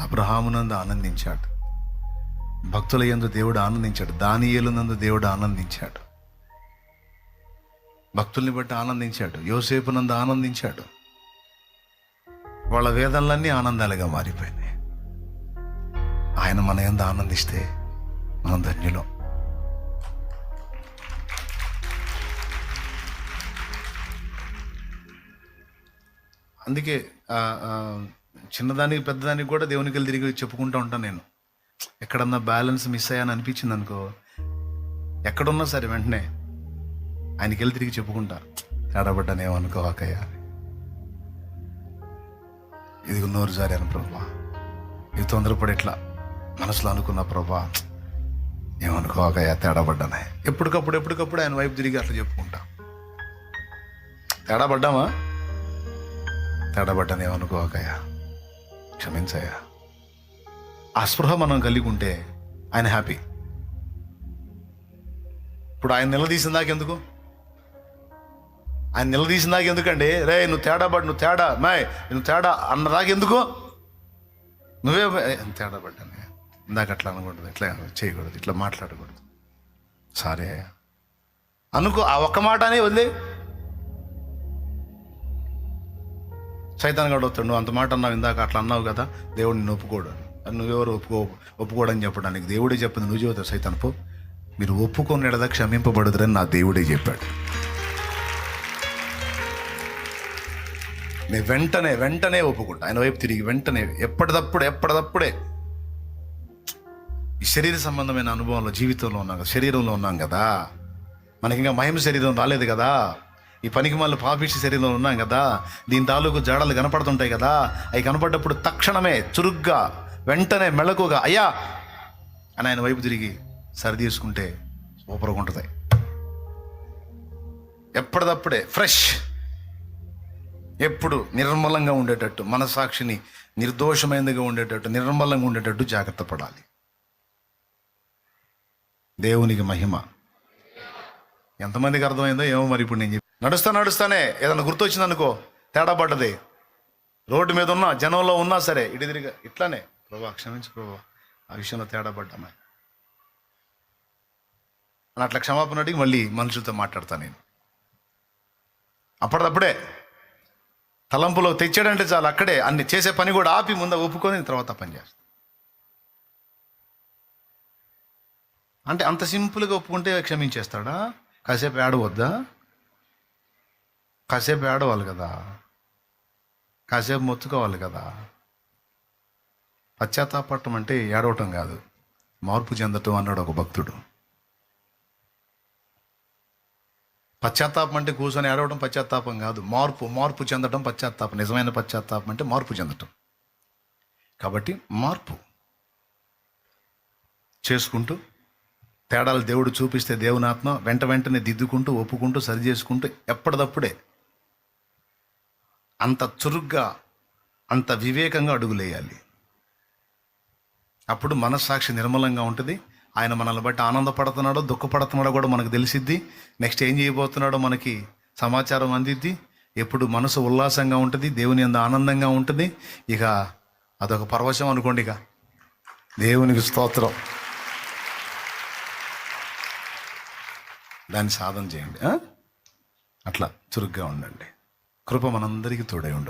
అబ్రహామునందు ఆనందించాడు. భక్తుల యందు దేవుడు ఆనందించాడు. దానియేలునందు దేవుడు ఆనందించాడు. భక్తుల్ని బట్టి ఆనందించాడు. యోసేపు నందు ఆనందించాడు. వాళ్ళ వేదనలన్నీ ఆనందాలుగా మారిపోయినాయి. ఆయన మన ఎందు ఆనందిస్తే మనం ధన్యులం. అందుకే చిన్నదానికి పెద్దదానికి కూడా దేవునికి వెళ్ళి తిరిగి చెప్పుకుంటూ ఉంటాను నేను. ఎక్కడన్నా బ్యాలెన్స్ మిస్ అయ్యాను అనిపించింది అనుకో ఎక్కడున్నా సరే వెంటనే ఆయనకి వెళ్ళి తిరిగి చెప్పుకుంటా. తేడాబడ్డానేమనుకో అక్కయ్య ఇది నోరు జారాను ప్రభా. ఇది తొందరపడి ఇట్లా మనసులో అనుకున్న ప్రభా. ఏమనుకో అక్కయ్య తేడాబడ్డానే. ఎప్పటికప్పుడు ఎప్పటికప్పుడు ఆయన వైపు తిరిగి అట్లా చెప్పుకుంటా. తేడా పడ్డామా తేడాబడ్డాను ఏమనుకోకయ్యా క్షమించయ్యా. ఆ స్పృహ మనం కలిగి ఉంటే ఆయన హ్యాపీ. ఇప్పుడు ఆయన నిలదీసిన దాకెందుకు ఆయన నిలదీసిన దాకెందుకండి రే నువ్వు తేడా పడ్డు నువ్వు తేడా మాయ్ నువ్వు తేడా అన్న దాకెందుకు నువ్వే తేడా పడ్డాను? ఇందాక అట్లా అనకూడదు ఇట్లా చేయకూడదు ఇట్లా మాట్లాడకూడదు. సారీ అయ్యా. అనుకో ఆ ఒక్క మాటనే వదిలే సైతాన్ గడు వస్తాడు నువ్వు అంత మాట అన్నావు ఇందాక అట్లా అన్నావు కదా దేవుడు నిన్ను ఒప్పుకోడు అని. నువ్వెవరు ఒప్పుకో ఒప్పుకోడని చెప్పడానికి దేవుడే చెప్పింది నువ్వు చెబుతావు సైతాన్ పో. మీరు ఒప్పుకొని ఎడదా క్షమింపబడుదురని నా దేవుడే చెప్పాడు. నేను వెంటనే వెంటనే ఒప్పుకుంటా. ఆయన వైపు తిరిగి వెంటనే ఎప్పటిదప్పుడు ఎప్పటిదప్పుడే. ఈ శరీర సంబంధమైన అనుభవంలో జీవితంలో ఉన్నాం కదా శరీరంలో ఉన్నాం కదా. మనకి ఇంకా మహిమ శరీరం రాలేదు కదా. ఈ పనికి మళ్ళీ పాపిష్టి శరీరంలో ఉన్నాం కదా దీని తాలూకు జాడలు కనపడుతుంటాయి కదా అవి కనపడ్డప్పుడు తక్షణమే చురుగ్గా వెంటనే మెళకుగా అయ్యా! అని ఆయన వైపు తిరిగి సరి తీసుకుంటే సూపర్గా ఉంటుంది. ఎప్పటిదప్పుడే ఫ్రెష్ ఎప్పుడు నిర్మలంగా ఉండేటట్టు మనసాక్షిని నిర్దోషమైనదిగా ఉండేటట్టు నిర్మలంగా ఉండేటట్టు జాగ్రత్త పడాలి. దేవునికి మహిమ. ఎంతమందికి అర్థమైందో ఏమో మరి ఇప్పుడు నేను చెప్పి నడుస్తా నడుస్తానే. ఏదైనా గుర్తొచ్చింది అనుకో తేడా పడ్డది. రోడ్డు మీద ఉన్నా జనంలో ఉన్నా సరే ఇటు తిరిగి ఇట్లానే. ప్రభా క్షమించు ప్రభా. ఆ విషయంలో తేడా పడ్డామా. అని అట్లా క్షమాపణ అడిగి మళ్ళీ మనుషులతో మాట్లాడతాను నేను. అప్పటిదప్పుడే తలంపులో తెచ్చాడంటే చాలు అక్కడే అన్ని చేసే పని కూడా ఆపి ముందు ఒప్పుకొని తర్వాత పని చేస్తా. అంటే అంత సింపుల్గా ఒప్పుకుంటే క్షమించేస్తాడా? కాసేపు ఆడవద్దా కాసేపు ఏడవాలి కదా. కాసేపు మొత్తుకోవాలి కదా. పశ్చాత్తాపడటం అంటే ఏడవటం కాదు. మార్పు చెందటం అన్నాడు ఒక భక్తుడు. పశ్చాత్తాపం అంటే కూర్చొని ఏడవడం పశ్చాత్తాపం కాదు. మార్పు మార్పు చెందటం పశ్చాత్తాపం. నిజమైన పశ్చాత్తాపం అంటే మార్పు చెందటం. కాబట్టి మార్పు. చేసుకుంటూ తేడాలు దేవుడు చూపిస్తే దేవుని ఆత్మ వెంట వెంటనే దిద్దుకుంటూ ఒప్పుకుంటూ సరి చేసుకుంటూ ఎప్పటిదప్పుడే అంత చురుగ్గా అంత వివేకంగా అడుగులేయాలి. అప్పుడు మనస్సాక్షి నిర్మలంగా ఉంటుంది. ఆయన మనల్ని బట్టి ఆనందపడుతున్నాడో దుఃఖపడుతున్నాడో కూడా మనకు తెలిసిద్ది. నెక్స్ట్ ఏం చేయబోతున్నాడో మనకి సమాచారం అందిద్ది. ఎప్పుడు మనసు ఉల్లాసంగా ఉంటుంది దేవుని అంత ఆనందంగా ఉంటుంది. ఇక అదొక పరవశం అనుకోండి ఇక. దేవునికి స్తోత్రం. దాన్ని సాధన చేయండి అట్లా చురుగ్గా ఉండండి. కృప మనందరికీ తోడై ఉండు.